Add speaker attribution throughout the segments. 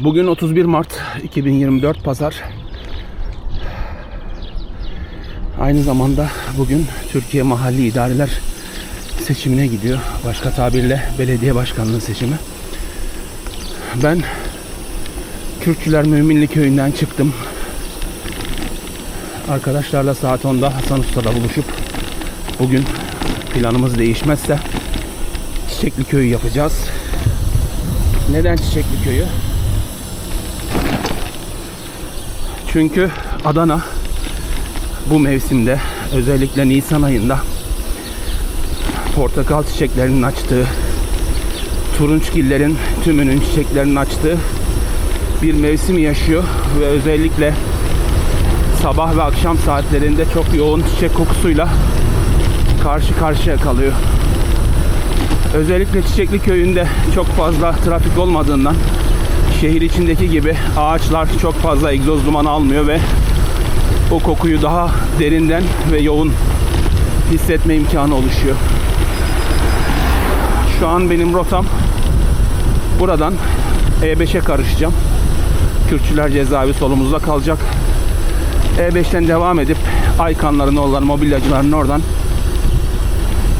Speaker 1: Bugün 31 Mart 2024 Pazar. Aynı zamanda bugün Türkiye Mahalli İdareler seçimine gidiyor. Başka tabirle belediye başkanlığı seçimi. Ben Kürtçüler Müminli Köyü'nden çıktım. Arkadaşlarla saat 10'da Hasan Usta'da buluşup bugün planımız değişmezse Çiçekli Köyü yapacağız. Neden Çiçekli Köyü? Çünkü Adana bu mevsimde özellikle Nisan ayında portakal çiçeklerinin açtığı, turunçgillerin tümünün çiçeklerinin açtığı bir mevsim yaşıyor ve özellikle sabah ve akşam saatlerinde çok yoğun çiçek kokusuyla karşı karşıya kalıyor. Özellikle Çiçekli Köyü'nde çok fazla trafik olmadığından şehir içindeki gibi ağaçlar çok fazla egzoz dumanı almıyor ve o kokuyu daha derinden ve yoğun hissetme imkanı oluşuyor. Şu an benim rotam buradan E5'e karışacağım. Kürtçüler cezaevi solumuzda kalacak. E5'ten devam edip Aykanların oradan, mobilyacıların oradan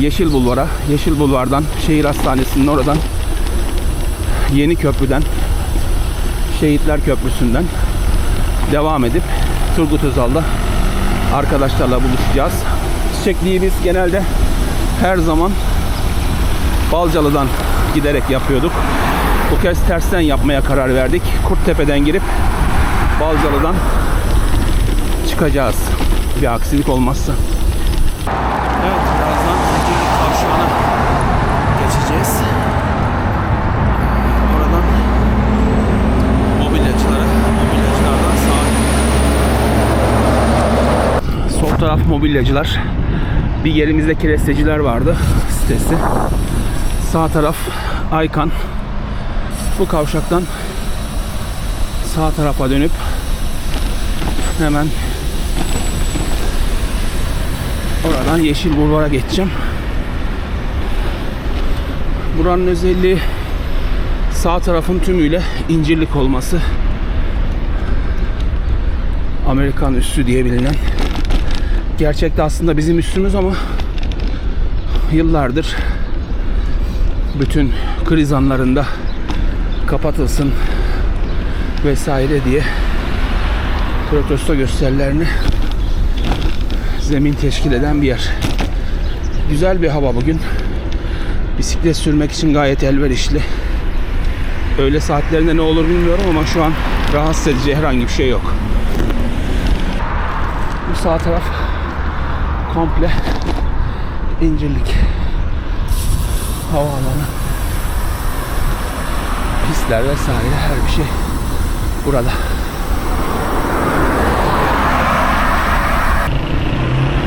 Speaker 1: Yeşil Bulvar'a, Yeşil Bulvar'dan Şehir Hastanesi'nin oradan Yeni Köprü'den Şehitler Köprüsü'nden devam edip Turgut Özal'da arkadaşlarla buluşacağız. Çiçekliği biz genelde her zaman Balcalı'dan giderek yapıyorduk. Bu kez tersten yapmaya karar verdik. Kurttepe'den girip Balcalı'dan çıkacağız. Bir aksilik olmazsa. Evet, birazdan Zincirlik Kavşağı'na geçeceğiz. Oradan mobilyacılara, mobilyacılardan sağ Sol taraf mobilyacılar. Bir yerimizde keresteciler vardı sitesi. Sağ taraf Aykan. Bu kavşaktan sağ tarafa dönüp hemen oradan Yeşil Bulvar'a geçeceğim. Buranın özelliği sağ tarafın tümüyle incirlik olması. Amerikan üssü diye bilinen. Gerçekte aslında bizim üstümüz ama yıllardır bütün kriz anlarında kapatılsın vesaire diye protesto gösterilerini zemin teşkil eden bir yer. Güzel bir hava bugün. Bisiklet sürmek için gayet elverişli. Öğle saatlerinde ne olur bilmiyorum ama şu an rahatsız edici herhangi bir şey yok. Bu sağ taraf komple incirlik havaalanı pistler vesaire her bir şey burada.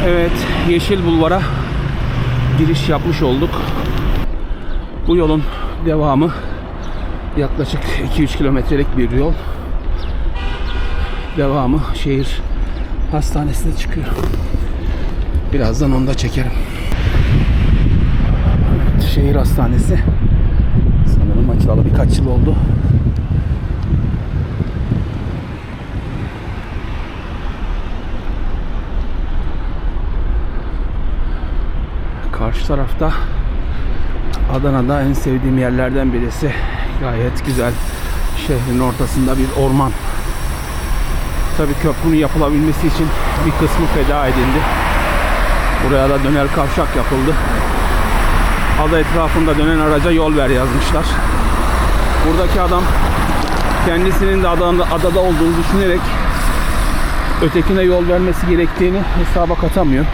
Speaker 1: Evet, Yeşil Bulvar'a giriş yapmış olduk. Bu yolun devamı yaklaşık 2-3 kilometrelik bir yol. Devamı şehir hastanesine çıkıyor. Birazdan onu da çekerim. Şehir hastanesi sanırım açılalı birkaç yıl oldu. Karşı tarafta Adana'da en sevdiğim yerlerden birisi. Gayet güzel. Şehrin ortasında bir orman. Tabii köprünün yapılabilmesi için bir kısmı feda edildi. Buraya da döner kavşak yapıldı. Ada etrafında dönen araca yol ver yazmışlar. Buradaki adam kendisinin de adada, adada olduğunu düşünerek ötekine yol vermesi gerektiğini hesaba katamıyor.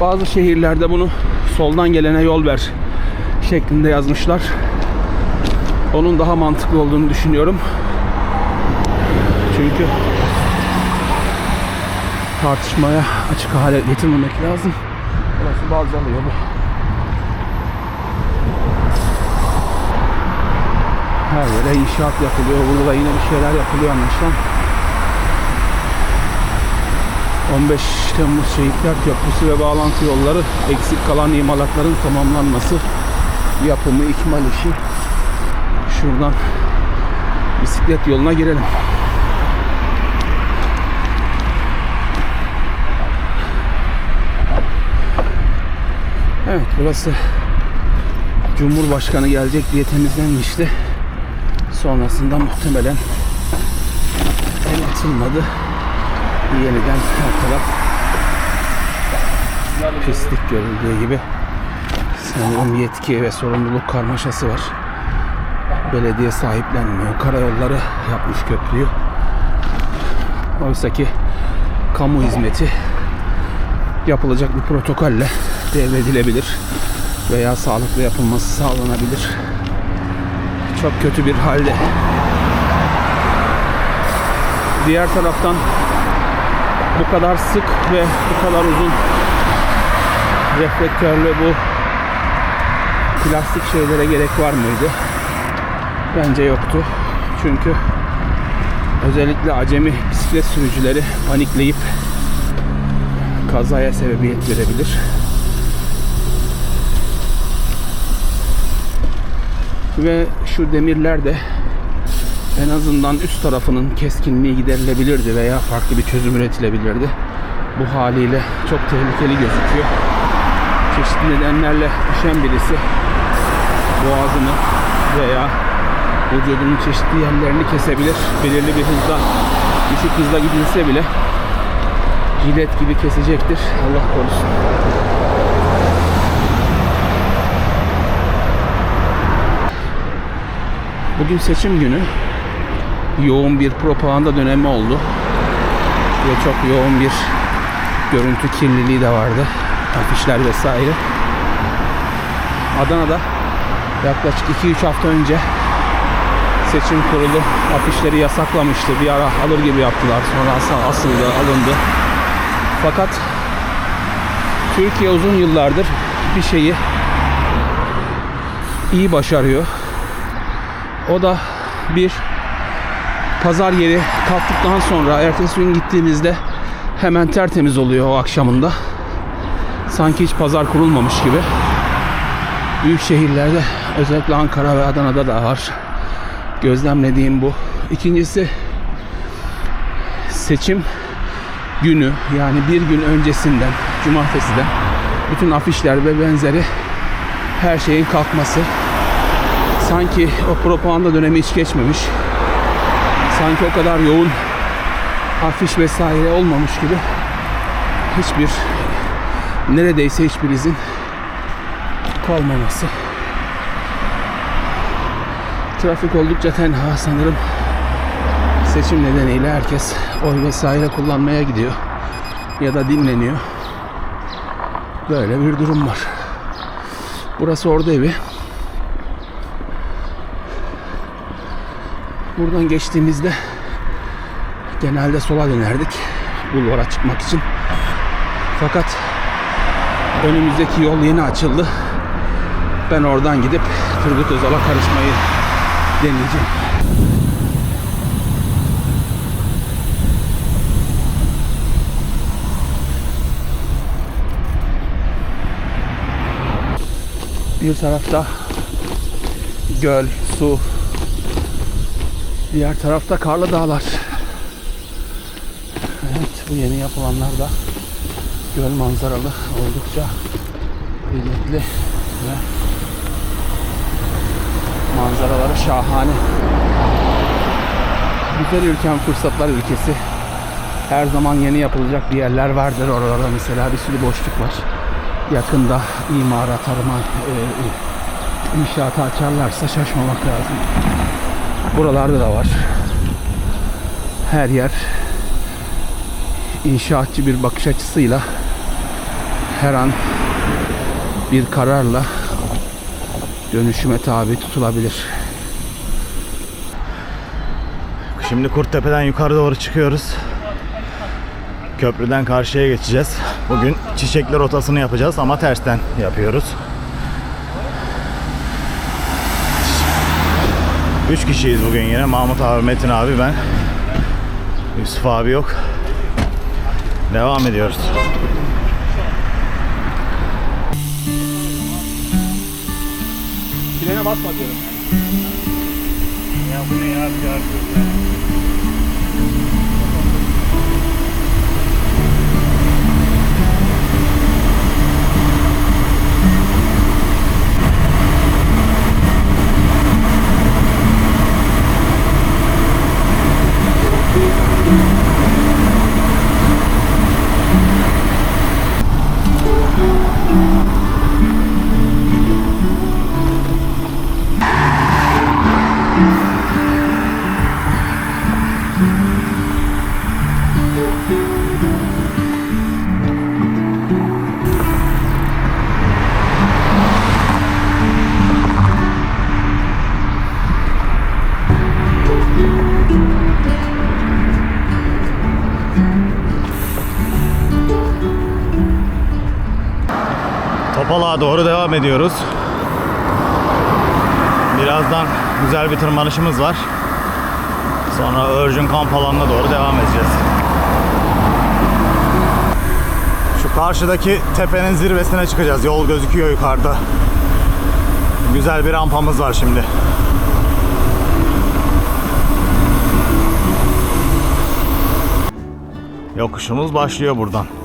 Speaker 1: Bazı şehirlerde bunu soldan gelene yol ver şeklinde yazmışlar. Onun daha mantıklı olduğunu düşünüyorum. Çünkü tartışmaya açık hale getirmemek lazım. Burası Balcalı yolu. Her yere inşaat yapılıyor. Burada da yine bir şeyler yapılıyor anlaşılan. 15 Temmuz Şehitler Köprüsü ve bağlantı yolları eksik kalan imalatların tamamlanması yapımı ikmal işi şuradan bisiklet yoluna girelim. Evet burası Cumhurbaşkanı gelecek diye temizlenmişti. Sonrasında muhtemelen el atılmadı. Yeniden her taraf pislik görüldüğü gibi sanırım yetki ve sorumluluk karmaşası var. Belediye sahiplenmiyor. Karayolları yapmış köprüyü. Oysa ki kamu hizmeti yapılacak bir protokolle devredilebilir veya sağlıklı yapılması sağlanabilir. Çok kötü bir halde. Diğer taraftan bu kadar sık ve bu kadar uzun reflektörlü bu plastik şeylere gerek var mıydı? Bence yoktu. Çünkü özellikle acemi bisiklet sürücüleri panikleyip kazaya sebebiyet verebilir. Ve şu demirler de en azından üst tarafının keskinliği giderilebilirdi veya farklı bir çözüm üretilebilirdi. Bu haliyle çok tehlikeli gözüküyor. Çeşitli nedenlerle düşen birisi boğazını veya vücudunun çeşitli yerlerini kesebilir. Belirli bir hızda, düşük hızla gidilse bile jilet gibi kesecektir. Allah korusun. Bugün seçim günü. Yoğun bir propaganda dönemi oldu. Ve çok yoğun bir görüntü kirliliği de vardı. Afişler vesaire. Adana'da yaklaşık 2-3 hafta önce seçim kurulu afişleri yasaklamıştı. Bir ara alır gibi yaptılar. Sonra as- asıldı, alındı. Fakat Türkiye uzun yıllardır bir şeyi iyi başarıyor. O da bir pazar yeri kalktıktan sonra ertesi gün gittiğinizde hemen tertemiz oluyor o akşamında. Sanki hiç pazar kurulmamış gibi. Büyük şehirlerde özellikle Ankara ve Adana'da da var. Gözlemlediğim bu. İkincisi seçim günü yani bir gün öncesinden cumartesiden bütün afişler ve benzeri her şeyin kalkması sanki o propaganda dönemi hiç geçmemiş sanki o kadar yoğun afiş vesaire olmamış gibi hiçbir neredeyse hiçbir izin kalmaması trafik oldukça tenha sanırım seçim nedeniyle herkes oy vesaire kullanmaya gidiyor ya da dinleniyor. Böyle bir durum var. Burası orada evi. Buradan geçtiğimizde genelde sola dönerdik bulvara çıkmak için. Fakat önümüzdeki yol yeni açıldı. Ben oradan gidip Turgut Özal'a karışmayı deneyeceğim. Bir tarafta göl, su. Diğer tarafta karlı dağlar. Evet, bu yeni yapılanlar da göl manzaralı oldukça kıymetli ve manzaraları şahane. Güzel ülkem fırsatlar ülkesi. Her zaman yeni yapılacak bir yerler vardır oralarda mesela bir sürü boşluk var. Yakında imara, tarıma, e, e, inşaata açarlarsa şaşmamak lazım. Buralarda da var. Her yer inşaatçı bir bakış açısıyla her an bir kararla dönüşüme tabi tutulabilir.
Speaker 2: Şimdi Kurttepe'den yukarı doğru çıkıyoruz. Köprüden karşıya geçeceğiz. Bugün çiçekli rotasını yapacağız ama tersten yapıyoruz. Üç kişiyiz bugün yine. Mahmut abi, Metin abi, ben. Yusuf abi yok. Devam ediyoruz.
Speaker 1: Frene basma diyorum.
Speaker 2: Topalak'a doğru devam ediyoruz. Birazdan güzel bir tırmanışımız var. Sonra Örcün kamp alanına doğru devam edeceğiz. Şu karşıdaki tepenin zirvesine çıkacağız. Yol gözüküyor yukarıda. Güzel bir rampamız var şimdi. Yokuşumuz başlıyor buradan.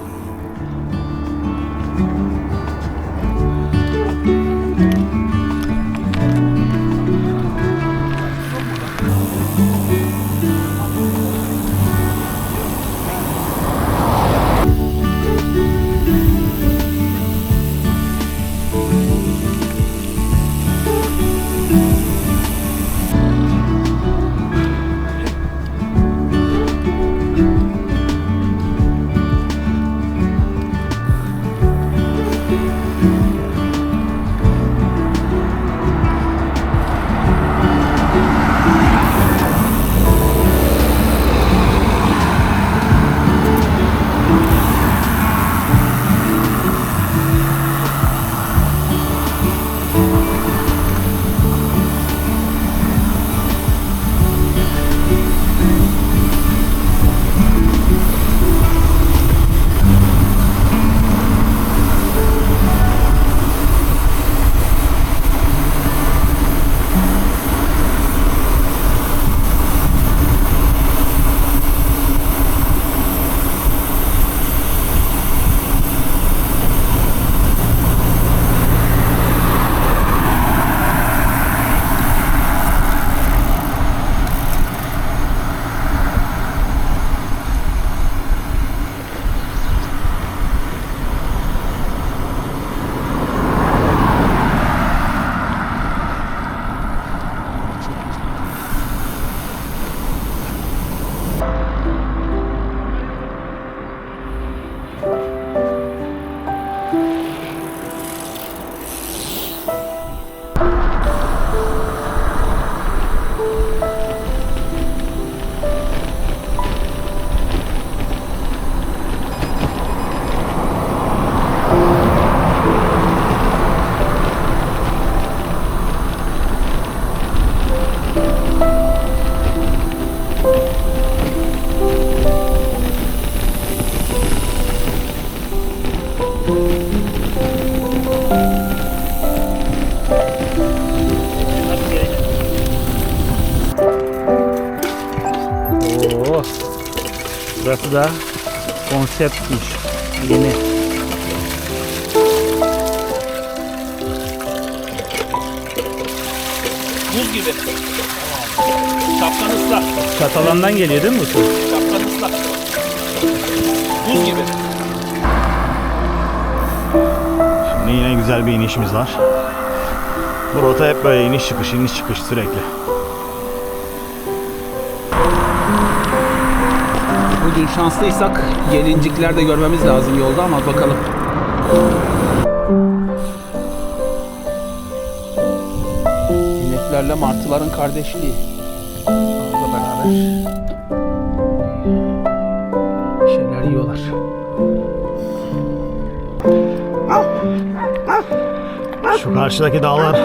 Speaker 1: Konseptmiş. Yeni.
Speaker 3: Buz gibi. Şapkan ıslak.
Speaker 1: Çatalan'dan geliyor değil mi bu su?
Speaker 3: Şapkan ıslak. Buz gibi.
Speaker 2: Şimdi yine güzel bir inişimiz var. Bu rota hep böyle iniş çıkış iniş çıkış sürekli.
Speaker 1: Bugün şanslıysak gelincikler de görmemiz lazım yolda ama bakalım. İneklerle martıların kardeşliği. Orada beraber bir şeyler yiyorlar.
Speaker 2: Şu karşıdaki dağlar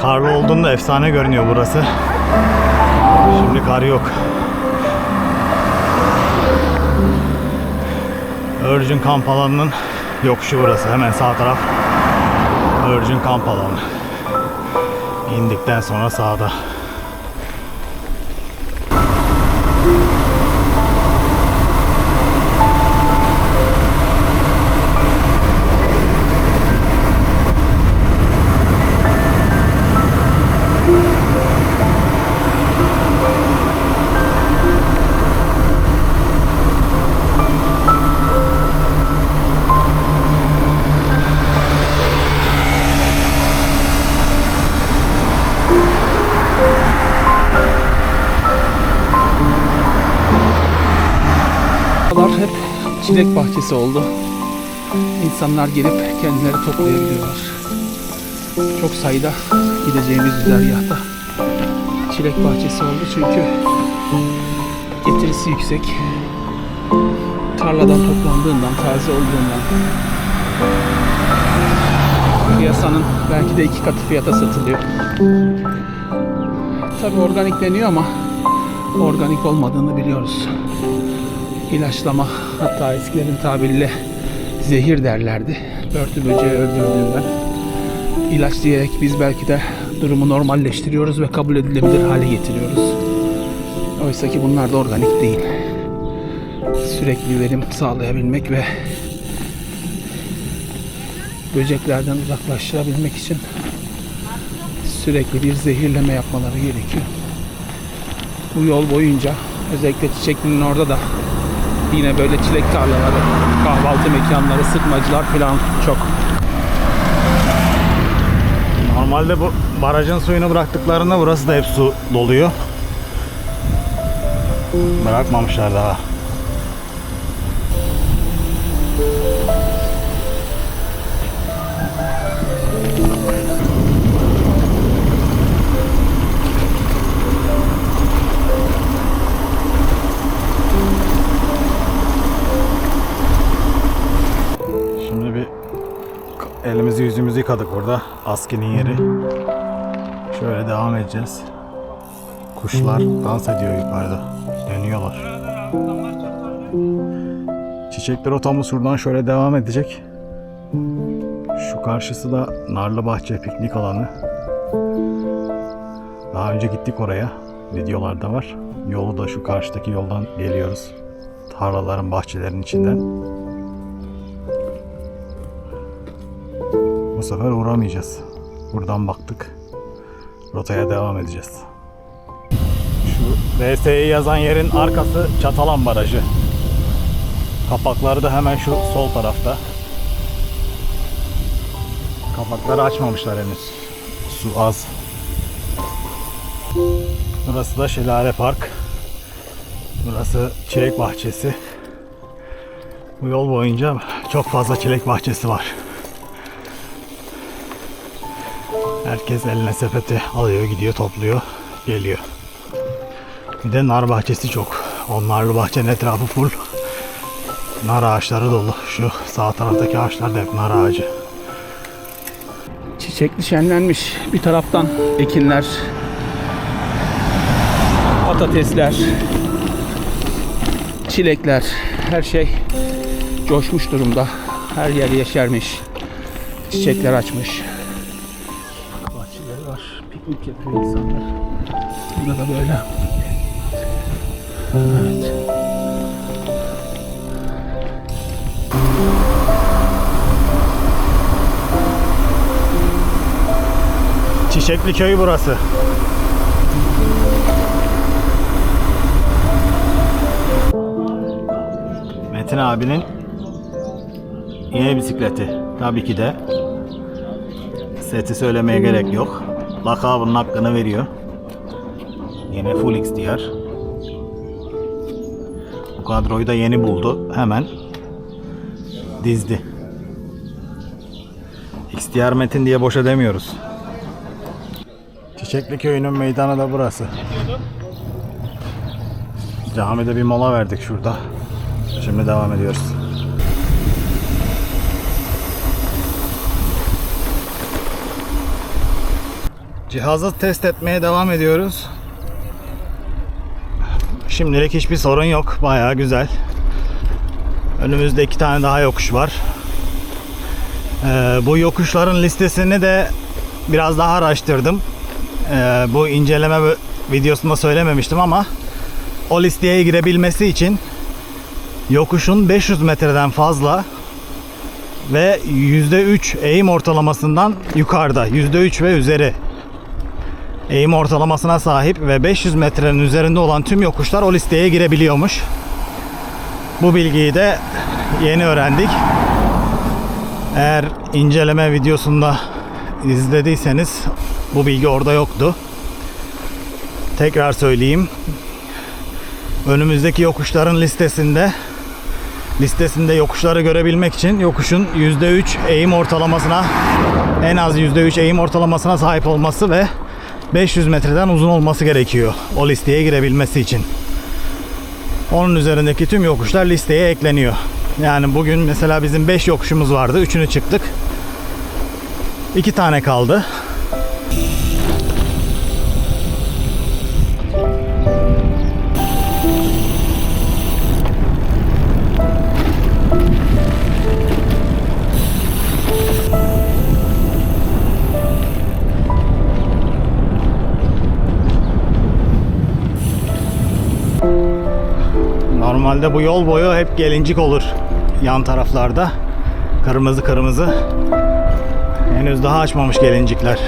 Speaker 2: karlı olduğunda efsane görünüyor burası. Şimdi kar yok. Örcün kamp alanının yokuşu burası. Hemen sağ taraf Örcün kamp alanı. İndikten sonra sağda.
Speaker 1: Çilek bahçesi oldu. İnsanlar gelip kendileri toplayabiliyorlar. Çok sayıda gideceğimiz güzergahta çilek bahçesi oldu çünkü getirisi yüksek. Tarladan toplandığından, taze olduğundan piyasanın belki de iki katı fiyata satılıyor. Tabi organik deniyor ama organik olmadığını biliyoruz. İlaçlama hatta eskilerin tabiriyle zehir derlerdi. Börtü böceği öldürdüğünden. İlaç diyerek biz belki de durumu normalleştiriyoruz ve kabul edilebilir hale getiriyoruz. Oysa ki bunlar da organik değil. Sürekli verim sağlayabilmek ve böceklerden uzaklaştırabilmek için sürekli bir zehirleme yapmaları gerekiyor. Bu yol boyunca özellikle Çiçekli'nin orada da yine böyle çilek tarlaları, kahvaltı mekanları, sıkmacılar falan çok.
Speaker 2: Normalde bu barajın suyunu bıraktıklarında burası da hep su doluyor. Bırakmamışlar daha. Yüzümüzü yıkadık burada. Askinin yeri. Şöyle devam edeceğiz. Kuşlar dans ediyor yukarıda. Dönüyorlar. Çiçekler otamız şuradan şöyle devam edecek. Şu karşısı da Narlı Bahçe piknik alanı. Daha önce gittik oraya. Videolarda var. Yolu da şu karşıdaki yoldan geliyoruz. Tarlaların, bahçelerin içinden. Bu sefer uğramayacağız. Buradan baktık. Rotaya devam edeceğiz. Şu VS'yi yazan yerin arkası Çatalan Barajı. Kapakları da hemen şu sol tarafta. Kapakları açmamışlar henüz. Su az. Burası da Şelale Park. Burası çilek bahçesi. Bu yol boyunca çok fazla çilek bahçesi var. Herkes eline sepeti alıyor, gidiyor, topluyor, geliyor. Bir de nar bahçesi çok. O narlı bahçenin etrafı full. Nar ağaçları dolu. Şu sağ taraftaki ağaçlar da hep nar ağacı.
Speaker 1: Çiçekli şenlenmiş. Bir taraftan ekinler, patatesler, çilekler, her şey coşmuş durumda. Her yer yeşermiş. Çiçekler açmış. Piknik yapıyor insanlar. Burada da böyle. Evet.
Speaker 2: Çiçekli köyü burası. Metin abinin yeni bisikleti. Tabii ki de. Seti söylemeye gerek yok. Lakabının hakkını veriyor. Yine Full XDR. Bu kadroyu da yeni buldu. Hemen dizdi. XDR Metin diye boşa demiyoruz. Çiçekli köyünün meydanı da burası. Camide bir mola verdik şurada. Şimdi devam ediyoruz. Cihazı test etmeye devam ediyoruz. Şimdilik hiçbir sorun yok. Bayağı güzel. Önümüzde iki tane daha yokuş var. Ee, bu yokuşların listesini de biraz daha araştırdım. Ee, bu inceleme vi- videosunda söylememiştim ama o listeye girebilmesi için yokuşun 500 metreden fazla ve %3 eğim ortalamasından yukarıda %3 ve üzeri eğim ortalamasına sahip ve 500 metrenin üzerinde olan tüm yokuşlar o listeye girebiliyormuş. Bu bilgiyi de yeni öğrendik. Eğer inceleme videosunda izlediyseniz bu bilgi orada yoktu. Tekrar söyleyeyim. Önümüzdeki yokuşların listesinde listesinde yokuşları görebilmek için yokuşun %3 eğim ortalamasına en az %3 eğim ortalamasına sahip olması ve 500 metreden uzun olması gerekiyor o listeye girebilmesi için. Onun üzerindeki tüm yokuşlar listeye ekleniyor. Yani bugün mesela bizim 5 yokuşumuz vardı. Üçünü çıktık. 2 tane kaldı. Normalde bu yol boyu hep gelincik olur yan taraflarda. Kırmızı kırmızı. Henüz daha açmamış gelincikler.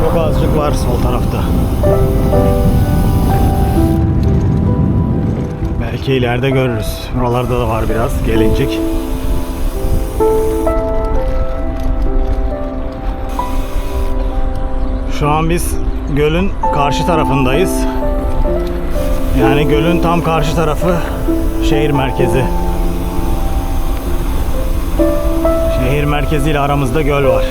Speaker 2: Çok azıcık var sol tarafta. Belki ileride görürüz. Buralarda da var biraz gelincik. Şu an biz gölün karşı tarafındayız. Yani gölün tam karşı tarafı şehir merkezi. Şehir merkeziyle aramızda göl var.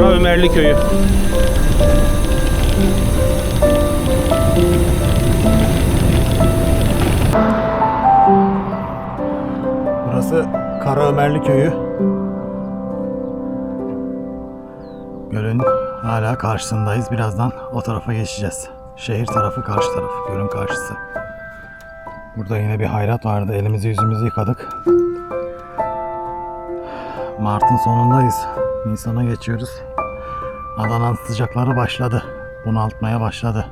Speaker 1: Kara Ömerli Köyü.
Speaker 2: Burası Karaömerli Köyü. Gölün hala karşısındayız. Birazdan o tarafa geçeceğiz. Şehir tarafı karşı tarafı. Gölün karşısı. Burada yine bir hayrat vardı. Elimizi yüzümüzü yıkadık. Mart'ın sonundayız. Nisan'a geçiyoruz. Adana'nın sıcakları başladı. Bunaltmaya başladı.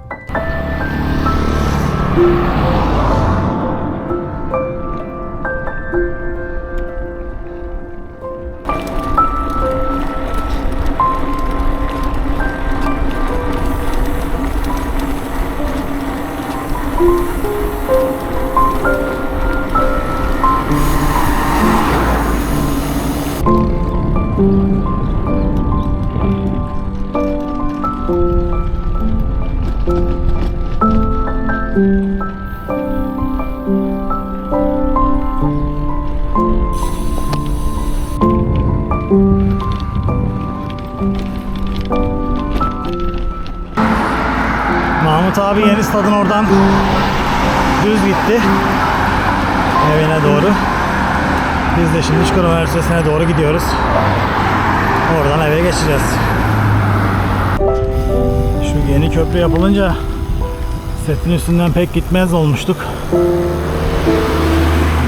Speaker 2: Stadın oradan düz gitti. Evine doğru. Biz de şimdi Çukurova Üniversitesi'ne doğru gidiyoruz. Oradan eve geçeceğiz. Şu yeni köprü yapılınca setin üstünden pek gitmez olmuştuk.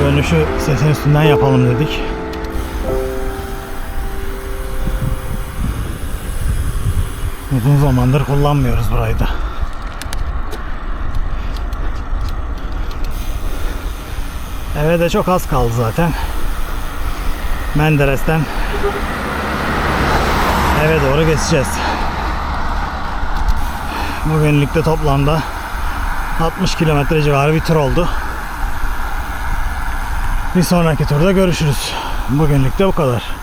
Speaker 2: Dönüşü setin üstünden yapalım dedik. Uzun zamandır kullanmıyoruz burayı da. Eve de çok az kaldı zaten. Menderes'ten eve doğru geçeceğiz. Bugünlük de toplamda 60 kilometre civarı bir tur oldu. Bir sonraki turda görüşürüz. Bugünlük de bu kadar.